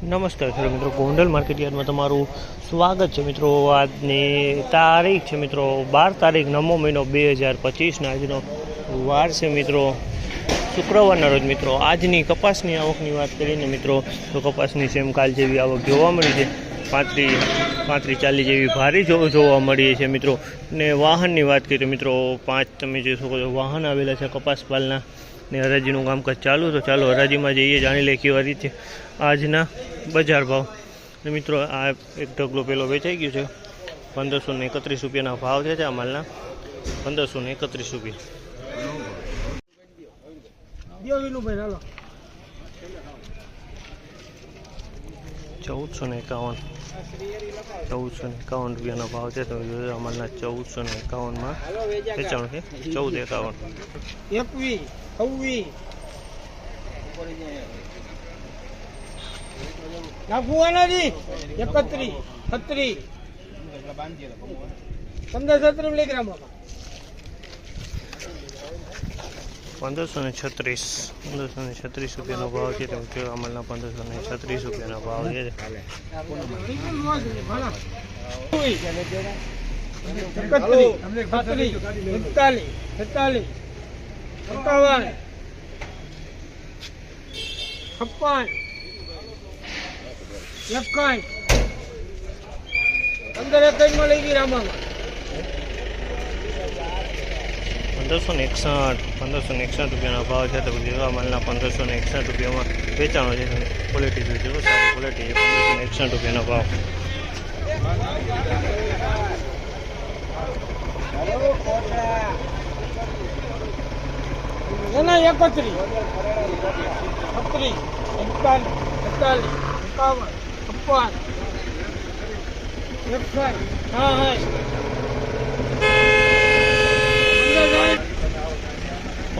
નમસ્કાર ખેડૂત મિત્રો, ગોંડલ માર્કેટયાર્ડમાં તમારું સ્વાગત છે મિત્રો. આજની તારીખ છે મિત્રો, બાર તારીખ નવમો મહિનો બે હજાર પચીસના આજનો વાર છે મિત્રો. શુક્રવારના રોજ મિત્રો, આજની કપાસની આવકની વાત કરીને મિત્રો, તો કપાસની સેમ કાલ જેવી આવક જોવા મળી છે. પાંત્રી પાંત્રીસ ચાલીસ જેવી ભારી જોવા મળીએ છે મિત્રો. ને વાહનની વાત કરીએ મિત્રો, પાંચ તમે જોઈ શકો છો, વાહન આવેલા છે કપાસપાલના. ને હરાજીનું કામકાજ ચાલુ, તો ચાલો હરાજીમાં જઈએ, જાણી લે કેવા રીતે આજના બજાર ભાવ. ને મિત્રો, આ એક ઢગલો પેલો વેચાઈ ગયો છે. પંદરસો ને એકત્રીસ રૂપિયાના ભાવ છે આ માલના. પંદરસો ને એકત્રીસ રૂપિયા. ચૌદસો ને એકાવન. ચૌદસો ને એકાવન રૂપિયાનો ભાવ છે, તમે જોયો અમારના ચૌદસો ને એકાવનમાં. વેચાણ છે ચૌદ એકાવન. એકવી, છવ્વી. નાખવાનાજી એકત્રી છત્રી પંદર પંદરસો ને છત્રીસ પંદરસો ને છત્રીસ ભાવ છે તમે જોયો અમલના પંદરસો ને છત્રીસ રૂપિયાનો ભાવ પંદર એકાઈ માં લઈ ગઈ રામામાં પંદરસો ને એકસઠ, પંદરસો ને એકસઠ રૂપિયાનો ભાવ છે તો જેવા માલના પંદરસો ને એકસઠ રૂપિયામાં વેચાણો છે. ક્વોલિટી જોઈ સારી ક્વોલિટી છે, પંદરસો ને એકસઠ રૂપિયાનો ભાવ. એકત્રીસ, છત્રીસ, એકતાલીસ એકાવન, છપ્પન, એકસાઠ હા.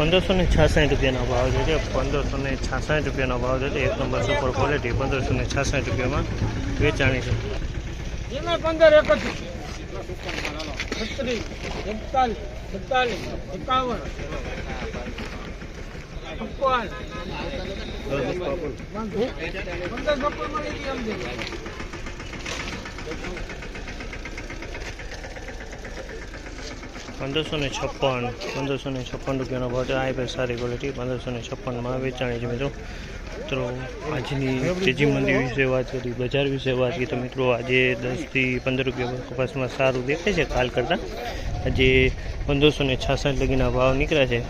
પંદરસો ને છાસઠ રૂપિયાનો ભાવ છે કે પંદરસો ને છાસઠ રૂપિયાનો ભાવ છે એક નંબર સુપર ક્વોલિટી પંદરસો ને છાસઠ રૂપિયામાં વેચાણી છે. પંદર એકત્રીસ પંદરસો ને છપ્પન, પંદરસો ને છપ્પન રૂપિયાનો ભાવ છે. આ પણ સારી ક્વોલિટી પંદરસો ને છપ્પનમાં વેચાણી છે મિત્રો. મિત્રો, આજની તેજી મંદી વિશે વાત કરી, બજાર વિશે વાત કરી. તો મિત્રો, આજે દસથી પંદર રૂપિયા કપાસમાં સારું દેખાય છે કાલ કરતાં. આજે પંદરસો ને છાસઠ લગીના ભાવ નીકળ્યા છે.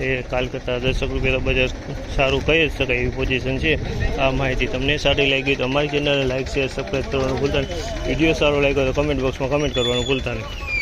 એ કાલ કરતાં દસક રૂપિયા બજાર સારું કહી જ શકાય એવી પોઝિશન છે. આ માહિતી તમને સારી લાગી તો અમારી ચેનલને લાઈક શેર સબસ્ક્રાઈબ કરવાનું ભૂલતા નહીં. વીડિયો સારો લાગ્યો તો કમેન્ટ બોક્સમાં કમેન્ટ કરવાનું ભૂલતા નહીં.